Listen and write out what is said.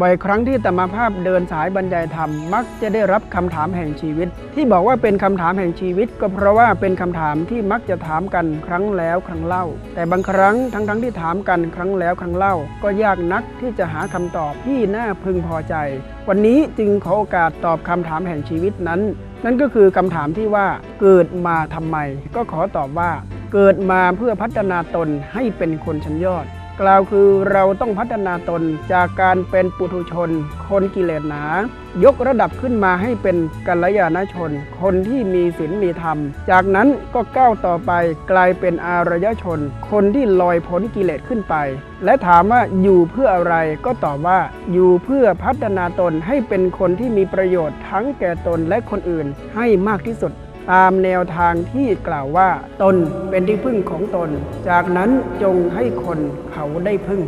บ่อยครั้งที่ตมาภาพเดินสายบรรยายธรรมมักจะได้รับคำถามแห่งชีวิต ที่บอกว่าเป็นคำถามแห่งชีวิต ก็เพราะว่าเป็นคำถามที่มักจะถามกันครั้งแล้วครั้งเล่า แต่บางครั้งทั้งๆทที่ถามกันครั้งแล้วครั้งเล่า ก็ยากนักที่จะหาคำตอบที่น่าพึงพอใจ วันนี้จึงขอโอกาสตอบคำถามแห่งชีวิตนั้น นั่นก็คือคำถามที่ว่าเกิดมาทำไม ก็ขอตอบว่า เกิดมาเพื่อพัฒนาตนให้เป็นคนชั้นยอด กล่าวคือเราต้องพัฒนาตนจากการเป็นปุถุชน คนกิเลสหนา ยกระดับขึ้นมาให้เป็นกัลยาณชน คนที่มีศีลมีธรรม จากนั้นก็ก้าวต่อไปกลายเป็นอารยชน คนที่ลอยพ้นกิเลสขึ้นไป และถามว่าอยู่เพื่ออะไรก็ตอบว่า อยู่เพื่อพัฒนาตนให้เป็นคนที่มีประโยชน์ทั้งแก่ตนและคนอื่นให้มากที่สุด ตามแนวทางที่กล่าวว่า ตนเป็นที่พึ่งของตน จากนั้นจงให้คนเขาได้พึ่ง